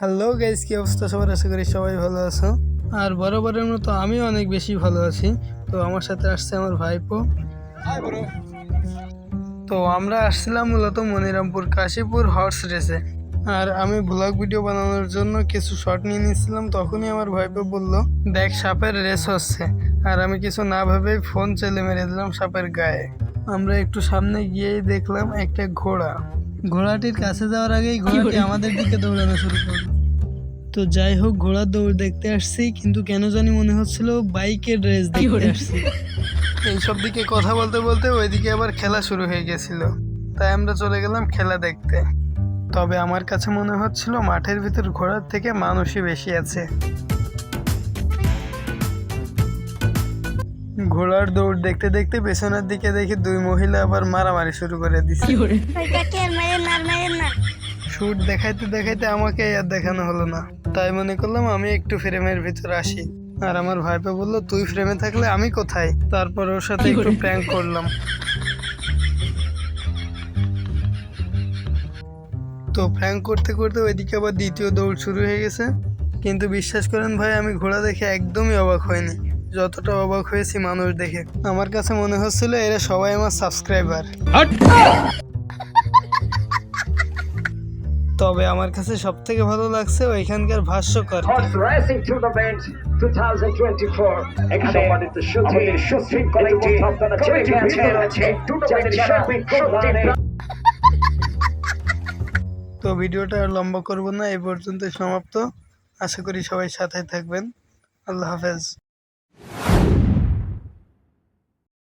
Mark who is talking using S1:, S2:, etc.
S1: Hello guys কি অবস্থা সবার? আশা করি সবাই ভালো আছো। আর বরাবরের মতো আমি অনেক বেশি ভালো আছি। তো আমার সাথে আসছে আমার ভাইপো। তো আমরা আসছিলাম মূলত মনিরামপুর কাশীপুর হর্স রেসে আর আমি ব্লগ ভিডিও বানানোর জন্য কিছু শট নিয়ে নিয়েছিলাম তখনই আমার ভাইপো বলল দেখ সাপের রেস হচ্ছে। আর আমি কিছু না ভেবেই ফোন চেলে মেরে দিলাম সাপের গায়ে। আমরা একটু সামনে গিয়েই দেখলাম একটা ঘোড়া। ঘোড়াটির কাছে যাওয়ার আগেই ঘোড়াটি আমাদের দিকে দৌড়ানো শুরু করল। তো যাই হোক ঘোড়ার দৌড় দেখতে আসছি কিন্তু কেন জানি মনে হচ্ছিল বাইকের রেস দেখতে। আসছি? এইসব দিকে কথা বলতে বলতে ওইদিকে আবার খেলা শুরু হয়ে গেছিল। তাই আমরা চলে গেলাম খেলা দেখতে। তবে আমার কাছে মনে হচ্ছিল মাঠের ভিতর ঘোড়ার থেকে মানুষই বেশি আছে। ঘোড়ার দৌড় দেখতে দেখতে পেছনের দিকে দেখি দুই মহিলা আবার মারামারি শুরু করে
S2: না
S1: শুট দেখাইতে দেখাইতে আমাকে আর দেখানো হলো না। তাই মনে করলাম আমি একটু ফ্রেমের ভিতর আসি। আর আমার ভাইপা বলল তুই ফ্রেমে থাকলে আমি কোথায়? তারপর ওর সাথে একটু প্র্যাঙ্ক করলাম। তো প্র্যাঙ্ক করতে করতে ওইদিকে আবার দ্বিতীয় দৌড় শুরু হয়ে গেছে। কিন্তু বিশ্বাস করেন ভাই আমি ঘোড়া দেখে একদমই অবাক হয়নি যতটা অবাক হয়েছি মানুষ দেখে। আমার কাছে মনে হচ্ছিল এরা সবাই আমার সাবস্ক্রাইবার। তবে আমার কাছে সব থেকে ভালো লাগছে ওইখানকার ভাষ্যকর।
S3: Horse Racing Tournament 2024 এখানে আমাদের শুটিং কোয়ালিটি আপনারা কমিটি ভিতর আছে টুর্নামেন্ট শিপিং প্রোগ্রামে
S1: তো ভিডিওটা আর লম্বা করব না এই পর্যন্ত সমাপ্ত। আশা করি সবাই সাথে থাকবেন। আল্লাহ হাফেজ।